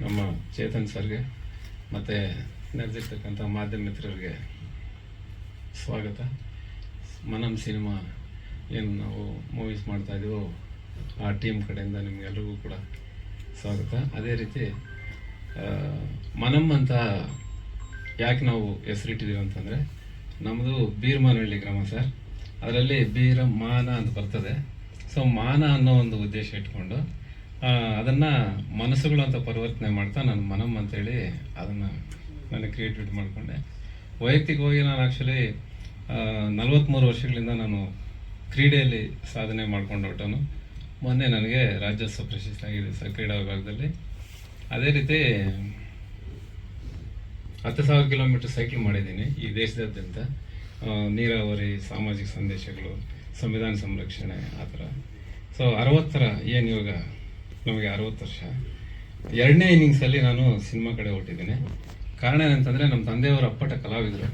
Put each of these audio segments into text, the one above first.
ನಮ್ಮ ಚೇತನ್ ಸರ್ಗೆ ಮತ್ತು ನೆರೆದಿರ್ತಕ್ಕಂಥ ಮಾಧ್ಯಮ ಮಿತ್ರರಿಗೆ ಸ್ವಾಗತ. ಮನಂ ಸಿನಿಮಾ ಏನು ನಾವು ಮೂವೀಸ್ ಮಾಡ್ತಾ ಇದೀವೋ ಆ ಟೀಮ್ ಕಡೆಯಿಂದ ನಿಮಗೆಲ್ಲರಿಗೂ ಕೂಡ ಸ್ವಾಗತ. ಅದೇ ರೀತಿ ಮನಂ ಅಂತ ಯಾಕೆ ನಾವು ಹೆಸರಿಟ್ಟಿದ್ದೀವಿ ಅಂತಂದರೆ ನಮ್ಮದು ಬೀರ್ಮಾನಹಳ್ಳಿ ಗ್ರಾಮ ಸರ್. ಅದರಲ್ಲಿ ಬೀರ ಮಾನ ಅಂತ ಬರ್ತದೆ. ಸೊ ಮಾನ ಅನ್ನೋ ಒಂದು ಉದ್ದೇಶ ಇಟ್ಕೊಂಡು ಅದನ್ನ ಮನಸ್ಸುಗಳು ಅಂತ ಪರಿವರ್ತನೆ ಮಾಡ್ತಾ ನನ್ನ ಮನಮ್ ಅಂತೇಳಿ ಅದನ್ನ ನಾನು ಕ್ರಿಯೇಟಿವಿಟಿ ಮಾಡಿಕೊಂಡೆ. ವೈಯಕ್ತಿಕವಾಗಿ ನಾನು ಆ್ಯಕ್ಚುಲಿ ನಲವತ್ತ್ಮೂರು ವರ್ಷಗಳಿಂದ ನಾನು ಕ್ರೀಡೆಯಲ್ಲಿ ಸಾಧನೆ ಮಾಡ್ಕೊಂಡು ಹೊಟ್ಟನು ಮೊನ್ನೆ ನನಗೆ ರಾಜ್ಯೋತ್ಸವ ಪ್ರಶಸ್ತಿ ಆಗಿದೆ ಸರ್, ಕ್ರೀಡಾ ವಿಭಾಗದಲ್ಲಿ. ಅದೇ ರೀತಿ ಹತ್ತು ಸಾವಿರ ಕಿಲೋಮೀಟರ್ ಸೈಕಲ್ ಮಾಡಿದ್ದೀನಿ ಈ ದೇಶದಾದ್ಯಂತ. ನೀರಾವರಿ, ಸಾಮಾಜಿಕ ಸಂದೇಶಗಳು, ಸಂವಿಧಾನ ಸಂರಕ್ಷಣೆ, ಆ ಥರ. ಸೊ ಅರವತ್ತರ ಏನು ಇವಾಗ ನಮಗೆ ಅರವತ್ತು ವರ್ಷ. ಎರಡನೇ ಇನ್ನಿಂಗ್ಸಲ್ಲಿ ನಾನು ಸಿನಿಮಾ ಕಡೆ ಹೊಟ್ಟಿದ್ದೀನಿ ಕಾರಣ ಏನಂತಂದರೆ ನಮ್ಮ ತಂದೆಯವರು ಅಪ್ಪಟ ಕಲಾವಿದರು.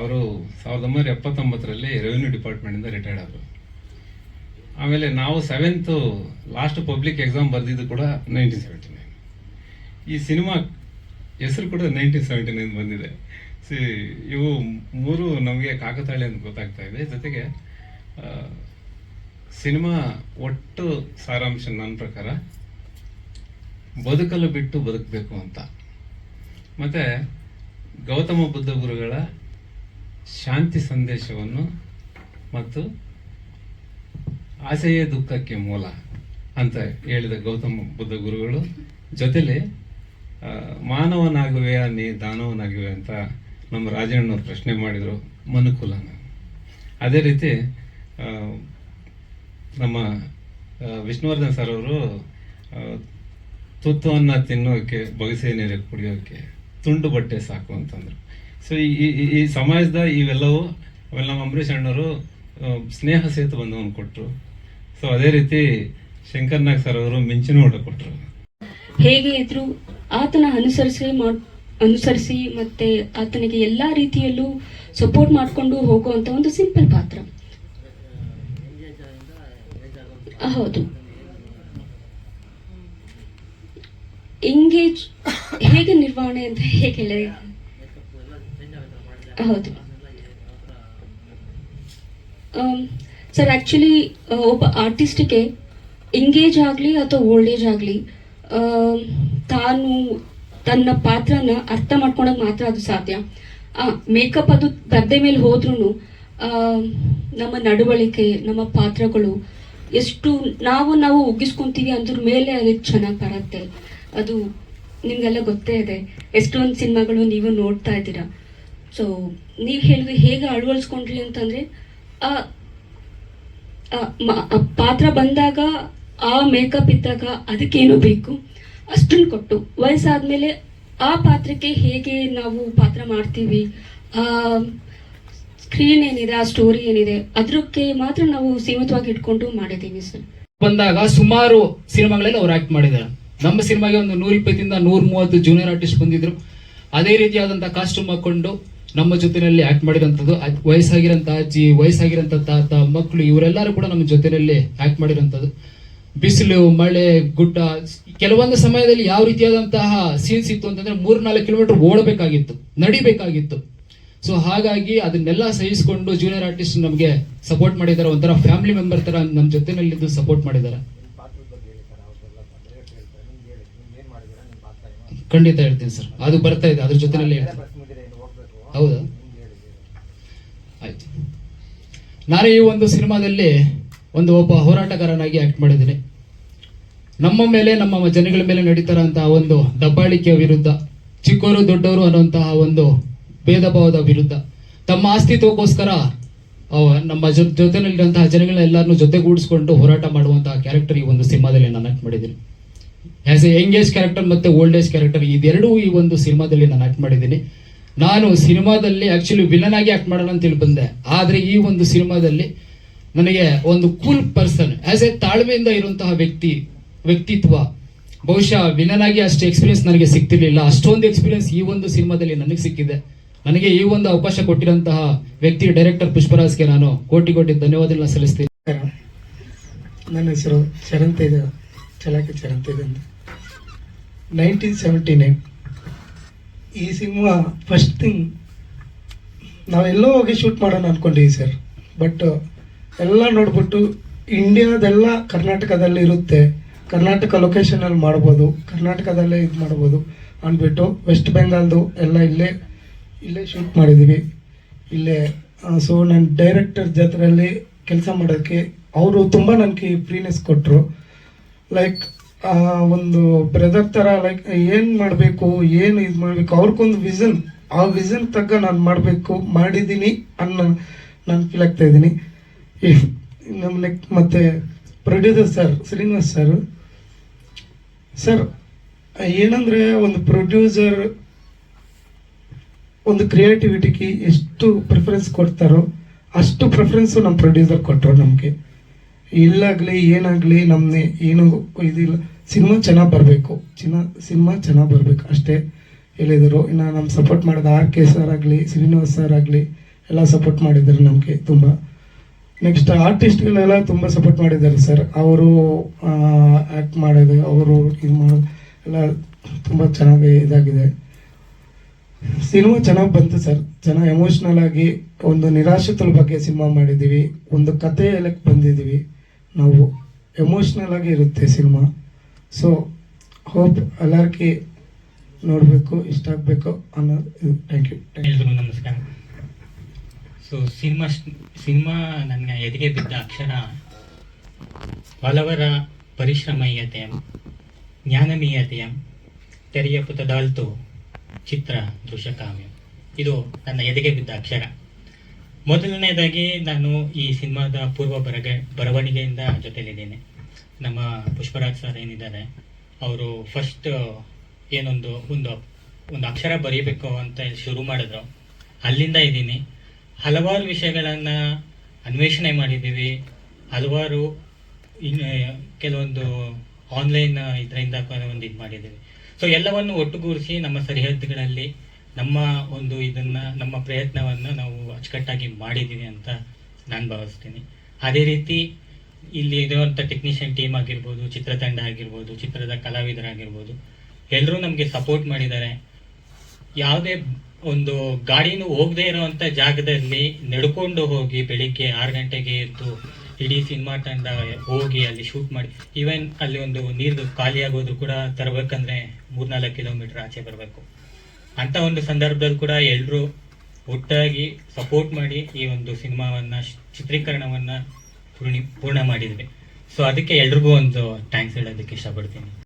ಅವರು ಸಾವಿರದ ಒಂಬೈನೂರ ಎಪ್ಪತ್ತೊಂಬತ್ತರಲ್ಲಿ ರೆವಿನ್ಯೂ ಡಿಪಾರ್ಟ್ಮೆಂಟಿಂದ ರಿಟೈರ್ಡ್ ಆದರು. ಆಮೇಲೆ ನಾವು ಸೆವೆಂತು ಲಾಸ್ಟ್ ಪಬ್ಲಿಕ್ ಎಕ್ಸಾಮ್ ಬರೆದಿದ್ದು ಕೂಡ ನೈನ್ಟೀನ್ ಸೆವೆಂಟಿ ನೈನ್ ಈ ಸಿನಿಮಾ ಹೆಸರು ಕೂಡ ನೈನ್ಟೀನ್ ಸೆವೆಂಟಿ ನೈನ್ ಬಂದಿದೆ. ಸಿ, ಇವು ಮೂರು ನಮಗೆ ಕಾಕತಾಳಿ ಅಂತ ಗೊತ್ತಾಗ್ತಾ ಇದೆ. ಜೊತೆಗೆ ಸಿನಿಮಾ ಒಟ್ಟು ಸಾರಾಂಶ ನನ್ನ ಪ್ರಕಾರ ಬದುಕಲು ಬಿಟ್ಟು ಬದುಕಬೇಕು ಅಂತ. ಮತ್ತೆ ಗೌತಮ ಬುದ್ಧ ಗುರುಗಳ ಶಾಂತಿ ಸಂದೇಶವನ್ನು ಮತ್ತು ಆಸೆಯೇ ದುಃಖಕ್ಕೆ ಮೂಲ ಅಂತ ಹೇಳಿದ ಗೌತಮ ಬುದ್ಧ ಗುರುಗಳು ಜೊತೆಲಿ ಮಾನವನಾಗುವೆಯ ನೀ ದಾನವನಾಗಿವೆ ಅಂತ ನಮ್ಮ ರಾಜಣ್ಣವ್ರು ಪ್ರಶ್ನೆ ಮಾಡಿದರು ಮನುಕುಲನ. ಅದೇ ರೀತಿ ನಮ್ಮ ವಿಷ್ಣುವರ್ಧನ್ ಸರ್ ಅವರು ತುತ್ತು ಅನ್ನ ತಿನ್ನೋಕೆ, ಬಗಸೆ ನೀರಿಗೆ ಕುಡಿಯೋಕೆ ತುಂಡು ಬಟ್ಟೆ ಸಾಕು ಅಂತಂದ್ರು. ಸೊ ಈ, ಈ- ಸಮಾಜದ ಇವೆಲ್ಲವೂ ಆಮೇಲೆ ನಮ್ಮ ಅಂಬರೀಷ್ ಅಣ್ಣವರು ಸ್ನೇಹ ಸೇತು ಬಂಧವನ್ನು ಕೊಟ್ಟರು ಸೊ ಅದೇ ರೀತಿ ಶಂಕರ್ ನಾಗ್ ಸರ್ ಅವರು ಮಿಂಚಿನ ಓಟ ಕೊಟ್ಟರು ಹೇಗೆ ಇದ್ರು, ಆತನ ಅನುಸರಿಸಿ ಅನುಸರಿಸಿ ಮತ್ತೆ ಆತನಿಗೆ ಎಲ್ಲಾ ರೀತಿಯಲ್ಲೂ ಸಪೋರ್ಟ್ ಮಾಡಿಕೊಂಡು ಹೋಗುವಂತ ಒಂದು ಸಿಂಪಲ್ ಪಾತ್ರ ಆ, ಹೌದು. ಎಂಗೇಜ್ ಹೇಗೆ ನಿರ್ವಹಣೆ ಅಂತ ಹೇಗೆ ಹೌದು. ಸರ್ ಆ್ಯಕ್ಚುಲಿ ಒಬ್ಬ ಆರ್ಟಿಸ್ಟಿಗೆ ಎಂಗೇಜ್ ಆಗಲಿ ಅಥವಾ ಓಲ್ಡ್ ಏಜ್ ಆಗಲಿ ತಾನು ತನ್ನ ಪಾತ್ರನ ಅರ್ಥ ಮಾಡ್ಕೊಳಕ್ ಮಾತ್ರ ಅದು ಸಾಧ್ಯ. ಮೇಕಪ್ ಅದು ಪರ್ದೆ ಮೇಲೆ ಹೋದ್ರೂ ನಮ್ಮ ನಡವಳಿಕೆ, ನಮ್ಮ ಪಾತ್ರಗಳು ಎಷ್ಟು ನಾವು ನಾವು ಉಗ್ಗಿಸ್ಕೊಂತೀವಿ ಅಂದ್ರ ಮೇಲೆ ಅದಕ್ಕೆ ಚೆನ್ನಾಗಿ ಬರುತ್ತೆ. ಅದು ನಿಮಗೆಲ್ಲ ಗೊತ್ತೇ ಇದೆ. ಎಷ್ಟೊಂದು ಸಿನಿಮಾಗಳು ನೀವು ನೋಡ್ತಾ ಇದ್ದೀರಾ. ಸೊ ನೀವು ಹೇಳಿದ್ರೆ ಹೇಗೆ ಅಳವಡಿಸ್ಕೊಂಡ್ರಿ ಅಂತಂದ್ರೆ ಪಾತ್ರ ಬಂದಾಗ, ಆ ಮೇಕಪ್ ಇದ್ದಾಗ ಅದಕ್ಕೇನು ಬೇಕು? ಅಷ್ಟನ್ನು ಕೊಟ್ಟು. ವಯಸ್ಸಾದ್ಮೇಲೆ ಆ ಪಾತ್ರಕ್ಕೆ ಹೇಗೆ ನಾವು ಪಾತ್ರ ಮಾಡ್ತೀವಿ? ಸ್ಕ್ರೀನ್ ಏನಿದೆ ಆ ಸ್ಟೋರಿ ಏನಿದೆ ಅದಕ್ಕೆ ಮಾತ್ರ ನಾವು ಸೀಮಿತವಾಗಿ ಇಟ್ಕೊಂಡು ಮಾಡಿದ್ದೀವಿ ಸರ್. ಬಂದಾಗ ಸುಮಾರು ಸಿನಿಮಾಗಳಲ್ಲಿ ಅವ್ರು ಆಕ್ಟ್ ಮಾಡಿದ್ದಾರೆ. ನಮ್ಮ ಸಿನಿಮಾಗೆ ಒಂದು ನೂರ ಇಪ್ಪತ್ತಿಂದ ನೂರ ಮೂವತ್ತು ಜೂನಿಯರ್ ಆರ್ಟಿಸ್ಟ್ ಬಂದಿದ್ರು. ಅದೇ ರೀತಿಯಾದಂತಹ ಕಾಸ್ಟ್ಯೂಮ್ ಹಾಕೊಂಡು ನಮ್ಮ ಜೊತೆಯಲ್ಲಿ ಆಕ್ಟ್ ಮಾಡಿರೋಂಥದ್ದು. ವಯಸ್ಸಾಗಿರೋಂಥ ಅಜ್ಜಿ, ವಯಸ್ಸಾಗಿರೋಂಥ ತಾತ ಮಕ್ಕಳು ಇವರೆಲ್ಲರೂ ಕೂಡ ನಮ್ಮ ಜೊತೆಯಲ್ಲಿ ಆಕ್ಟ್ ಮಾಡಿರೋಂಥದ್ದು. ಬಿಸಿಲು, ಮಳೆ, ಗುಡ್ಡ, ಕೆಲವೊಂದು ಸಮಯದಲ್ಲಿ ಯಾವ ರೀತಿಯಾದಂತಹ ಸೀನ್ಸ್ ಇತ್ತು ಅಂತಂದ್ರೆ ಮೂರ್ನಾಲ್ಕು ಕಿಲೋಮೀಟರ್ ಓಡಬೇಕಾಗಿತ್ತು, ನಡಿಬೇಕಾಗಿತ್ತು. ಸೊ ಹಾಗಾಗಿ ಅದನ್ನೆಲ್ಲ ಸಹಿಸಿಕೊಂಡು ಜೂನಿಯರ್ ಆರ್ಟಿಸ್ಟ್ ನಮಗೆ ಸಪೋರ್ಟ್ ಮಾಡಿದ್ದಾರೆ. ಒಂಥರ ಫ್ಯಾಮಿಲಿ ಮೆಂಬರ್ ತರ ನಮ್ಮ ಜೊತೆನಲ್ಲಿದ್ದು ಸಪೋರ್ಟ್ ಮಾಡಿದ್ದಾರೆ. ಖಂಡಿತ ಹೇಳ್ತೀನಿ ಸರ್. ಅದು ಬರ್ತಾ ಇದೆ. ಅದ್ರ ಜೊತೆನಲ್ಲಿ ಹೇಳ್ತೀನಿ. ಹೌದಾ? ಆಯ್ತು. ನಾನು ಈ ಒಂದು ಸಿನಿಮಾದಲ್ಲಿ ಒಂದು ಒಬ್ಬ ಹೋರಾಟಗಾರನಾಗಿ ಆಕ್ಟ್ ಮಾಡಿದ್ದೀನಿ. ನಮ್ಮ ಮೇಲೆ, ನಮ್ಮ ಜನಗಳ ಮೇಲೆ ನಡೀತಾರಂತಹ ಒಂದು ದಬ್ಬಾಳಿಕೆಯ ವಿರುದ್ಧ ಚಿಕ್ಕವರು ದೊಡ್ಡವರು ಅನ್ನುವಂತಹ ಒಂದು ಭೇದ ಭಾವದ ವಿರುದ್ಧ. ತಮ್ಮ ಅಸ್ತಿತ್ವಕ್ಕೋಸ್ಕರ ನಮ್ಮ ಜೊತೆನಲ್ಲಿರುವಂತಹ ಜನಗಳನ್ನೆಲ್ಲರನ್ನು ಜೊತೆಗೂಡಿಸ್ಕೊಂಡು ಹೋರಾಟ ಮಾಡುವಂತಹ ಕ್ಯಾರೆಕ್ಟರ್ ಈ ಒಂದು ಸಿನಿಮಾದಲ್ಲಿ ನಾನು ಆಕ್ಟ್ ಮಾಡಿದ್ದೀನಿ. As a young age character ಮತ್ತೆ ಓಲ್ಡ್ ಏಜ್ ಕ್ಯಾರೆಕ್ಟರ್ ಇದೆರಡೂ ಈ ಒಂದು ಸಿನಿಮಾದಲ್ಲಿ ನಾನು ಆಕ್ಟ್ ಮಾಡಿದ್ದೀನಿ. ನಾನು ಸಿನಿಮಾದಲ್ಲಿ ಆ್ಯಕ್ಚುಲಿ ವಿಲನ್ ಆಗಿ ಆಕ್ಟ್ ಮಾಡೋಣ ಅಂತ ಹೇಳಿ ಬಂದೆ. ಆದರೆ ಈ ಒಂದು ಸಿನಿಮಾದಲ್ಲಿ ನನಗೆ ಒಂದು ಕೂಲ್ ಪರ್ಸನ್ ಆ್ಯಸ್ ಎ ತಾಳ್ಮೆಯಿಂದ ಇರುವಂತಹ ವ್ಯಕ್ತಿ, ವ್ಯಕ್ತಿತ್ವ, ಬಹುಶಃ ವಿಲನ್ ಆಗಿ ಅಷ್ಟು ಎಕ್ಸ್ಪೀರಿಯನ್ಸ್ ನನಗೆ ಸಿಗ್ತಿರ್ಲಿಲ್ಲ. ಅಷ್ಟೊಂದು ಎಕ್ಸ್ಪೀರಿಯನ್ಸ್ ಈ ಒಂದು ಸಿನಿಮಾದಲ್ಲಿ ನನಗೆ ಸಿಕ್ಕಿದೆ. ನನಗೆ ಈ ಒಂದು ಅವಕಾಶ ಕೊಟ್ಟಿರುವಂತಹ ವ್ಯಕ್ತಿ ಡೈರೆಕ್ಟರ್ ಪುಷ್ಪರಾಜ್ಗೆ ನಾನು ಕೋಟಿ ಕೋಟಿ ಧನ್ಯವಾದಗಳನ್ನ ಸಲ್ಲಿಸ್ತೀನಿ. ನನ್ನ ಹೆಸರು ಚರಂತೇಜ ಚಲಾಕಿ ಇದೆ ಅಂತ. Nineteen seventy nine. ಈ ಸಿನಿಮಾ ಫಸ್ಟ್ ಥಿಂಗ್ ನಾವೆಲ್ಲೋ ಹೋಗಿ ಶೂಟ್ ಮಾಡೋಣ ಅಂದ್ಕೊಂಡಿದ್ದೀವಿ ಸರ್ ಬಟ್ ಎಲ್ಲ ನೋಡ್ಬಿಟ್ಟು ಇಂಡಿಯಾದೆಲ್ಲ ಕರ್ನಾಟಕದಲ್ಲಿ ಇರುತ್ತೆ. ಕರ್ನಾಟಕ ಲೊಕೇಶನಲ್ಲಿ ಮಾಡ್ಬೋದು. ಕರ್ನಾಟಕದಲ್ಲೇ ಇದು ಮಾಡ್ಬೋದು. ಅಂದ್ಬಿಟ್ಟು ವೆಸ್ಟ್ ಬೆಂಗಾಲ್ದು ಎಲ್ಲ ಇಲ್ಲೇ ಇಲ್ಲೇ ಶೂಟ್ ಮಾಡಿದ್ದೀವಿ ಇಲ್ಲೇ ಸೊ ನನ್ನ ಡೈರೆಕ್ಟರ್ ಜಾತ್ರೆಯಲ್ಲಿ ಕೆಲಸ ಮಾಡೋಕ್ಕೆ ಅವರು ತುಂಬ ನನಗೆ ಫ್ರೀನೆಸ್ ಕೊಟ್ಟರು ಲೈಕ್ ಒಂದು ಬ್ರದರ್ ಥರ ಲೈಕ್ ಏನು ಮಾಡಬೇಕು, ಏನು ಇದು ಮಾಡಬೇಕು, ಅವ್ರಿಗೊಂದು ವಿಷನ್ ಆ ವಿಷನ್ ತಗ್ಗ ನಾನು ಮಾಡಬೇಕು ಮಾಡಿದ್ದೀನಿ ಅನ್ನೋ ನಾನು ಫೀಲ್ ಆಗ್ತಾ ಇದ್ದೀನಿ. ನಮ್ಮ ನೆಕ್ ಮತ್ತು producer sir Srinivas sir sir ಏನಂದರೆ, ಒಂದು ಪ್ರೊಡ್ಯೂಸರ್ ಒಂದು ಕ್ರಿಯೇಟಿವಿಟಿಗೆ ಎಷ್ಟು ಪ್ರಿಫರೆನ್ಸ್ ಕೊಡ್ತಾರೋ ಅಷ್ಟು ಪ್ರಿಫರೆನ್ಸು ನಮ್ಮ ಪ್ರೊಡ್ಯೂಸರ್ ಕೊಟ್ಟರು ನಮಗೆ. ಇಲ್ಲಾಗಲಿ, ಏನಾಗಲಿ ನಮ್ಮನ್ನೇ ಏನು ಇದಿಲ್ಲ. ಸಿನಿಮಾ ಚೆನ್ನಾಗಿ ಬರಬೇಕು. ಚಿನ್ನ, ಸಿನಿಮಾ ಚೆನ್ನಾಗಿ ಬರಬೇಕು ಅಷ್ಟೇ. ಹೇಳಿದರು. ಇನ್ನು ನಮ್ಮ ಸಪೋರ್ಟ್ ಮಾಡಿದ ಆರ್ ಕೆ ಸರ್ ಆಗಲಿ, ಶ್ರೀನಿವಾಸ್ ಸರ್ ಆಗಲಿ, ಎಲ್ಲ ಸಪೋರ್ಟ್ ಮಾಡಿದ್ದಾರೆ ನಮಗೆ ತುಂಬ. ನೆಕ್ಸ್ಟ್ ಆರ್ಟಿಸ್ಟ್ಗಳೆಲ್ಲ ತುಂಬ ಸಪೋರ್ಟ್ ಮಾಡಿದ್ದಾರೆ ಸರ್ ಅವರು ಆ್ಯಕ್ಟ್ ಮಾಡಿದೆ. ಅವರು, ಇದು ಮಾಡೋದು ಎಲ್ಲ ತುಂಬ ಚೆನ್ನಾಗಿ ಇದಾಗಿದೆ. ಸಿನಿಮಾ ಚೆನ್ನಾಗಿ ಬಂತು ಸರ್. ಚೆನ್ನಾಗಿ ಎಮೋಷ್ನಲ್ ಆಗಿ ಒಂದು ನಿರಾಶ್ರಿತರ ಬಗ್ಗೆ ಸಿನಿಮಾ ಮಾಡಿದ್ದೀವಿ. ಒಂದು ಕತೆ ಹೇಳಕ್ಕೆ ಬಂದಿದ್ದೀವಿ. ನಾವು ಎಮೋಷ್ನಲ್ ಆಗಿ ಇರುತ್ತೆ ಸಿನಿಮಾ. ಸೊ ಹೋಪ್ ಎಲ್ಲರಿಗೆ ನೋಡಬೇಕು, ಇಷ್ಟ ಆಗಬೇಕು ಅನ್ನೋದು ಥ್ಯಾಂಕ್ ಯು ಎಲ್ರಿಗೂ ನಮಸ್ಕಾರ. ಸೊ ಸಿನಿಮಾ ಸಿನಿಮಾ ನನ್ನ ಎದುರಿಗೆ ಬಿದ್ದ ಅಕ್ಷರ ಹಲವರ ಪರಿಶ್ರಮೀಯತೆಯ ಜ್ಞಾನಮೀಯತೆಯ ತೆರೆಯ ಪುಟದಾಲ್ತು ಚಿತ್ರ ದೃಶ್ಯಕಾವ್ಯ. ಇದು ನನ್ನ ಎದೆಗೆ ಬಿದ್ದ ಅಕ್ಷರ. ಮೊದಲನೇದಾಗಿ ನಾನು ಈ ಸಿನಿಮಾದ ಪೂರ್ವ ಬರಗ, ಬರವಣಿಗೆಯಿಂದ ಜೊತೆಲಿದ್ದೇನೆ ನಮ್ಮ ಪುಷ್ಪರಾಜ್ ಸರ್ ಏನಿದ್ದಾರೆ, ಅವರು ಫಸ್ಟ್ ಏನೊಂದು, ಒಂದು ಒಂದು ಅಕ್ಷರ ಬರೀಬೇಕು ಅಂತ ಶುರು ಮಾಡಿದ್ರು. ಅಲ್ಲಿಂದ ಇದ್ದೀನಿ. ಹಲವಾರು ವಿಷಯಗಳನ್ನು ಅನ್ವೇಷಣೆ ಮಾಡಿದ್ದೀವಿ. ಹಲವಾರು ಇನ್ನು, ಕೆಲವೊಂದು ಆನ್ಲೈನ್ ಇದರಿಂದ ಒಂದು ಇದು ಮಾಡಿದ್ದೇವೆ. ಸೊ ಎಲ್ಲವನ್ನು ಒಟ್ಟುಗೂಡಿಸಿ ನಮ್ಮ ಸರಿಹದ್ದುಗಳಲ್ಲಿ ನಮ್ಮ ಒಂದು ಇದನ್ನ, ನಮ್ಮ ಪ್ರಯತ್ನವನ್ನು ನಾವು ಅಚ್ಚುಕಟ್ಟಾಗಿ ಮಾಡಿದ್ದೀವಿ ಅಂತ ನಾನು ಭಾವಿಸ್ತೀನಿ. ಅದೇ ರೀತಿ ಇಲ್ಲಿ ಇರುವಂಥ ಟೆಕ್ನಿಷಿಯನ್ ಟೀಮ್ ಆಗಿರ್ಬೋದು, ಚಿತ್ರತಂಡ ಆಗಿರ್ಬೋದು, ಚಿತ್ರದ ಕಲಾವಿದರಾಗಿರ್ಬೋದು ಎಲ್ಲರೂ ನಮಗೆ ಸಪೋರ್ಟ್ ಮಾಡಿದ್ದಾರೆ. ಯಾವುದೇ ಒಂದು ಗಾಡಿನೂ ಹೋಗದೇ ಇರುವಂತ ಜಾಗದಲ್ಲಿ ನಡ್ಕೊಂಡು ಹೋಗಿ ಬೆಳಿಗ್ಗೆ ಆರು ಗಂಟೆಗೆ ಎದ್ದು ಇಡೀ ಸಿನಿಮಾ ತಂಡ ಹೋಗಿ ಅಲ್ಲಿ ಶೂಟ್ ಮಾಡಿ ಈವನ್ ಅಲ್ಲಿ ಒಂದು ನೀರು ಆಗೋದ್ರು ಕೂಡ ತರಬೇಕಂದ್ರೆ ಮೂರ್ನಾಲ್ಕು ಕಿಲೋಮೀಟರ್ ಆಚೆ ಬರಬೇಕು. ಅಂತ ಒಂದು ಸಂದರ್ಭದಲ್ಲಿ ಕೂಡ ಎಲ್ಲರೂ ಒಟ್ಟಾಗಿ ಸಪೋರ್ಟ್ ಮಾಡಿ ಈ ಒಂದು ಸಿನಿಮಾವನ್ನ, ಚಿತ್ರೀಕರಣವನ್ನ ಪೂರ್ಣಿ, ಪೂರ್ಣ ಮಾಡಿದ್ವಿ. ಸೊ ಅದಕ್ಕೆ ಎಲ್ರಿಗೂ ಒಂದು ಥ್ಯಾಂಕ್ಸ್ ಹೇಳೋದಕ್ಕೆ ಇಷ್ಟಪಡ್ತೀನಿ.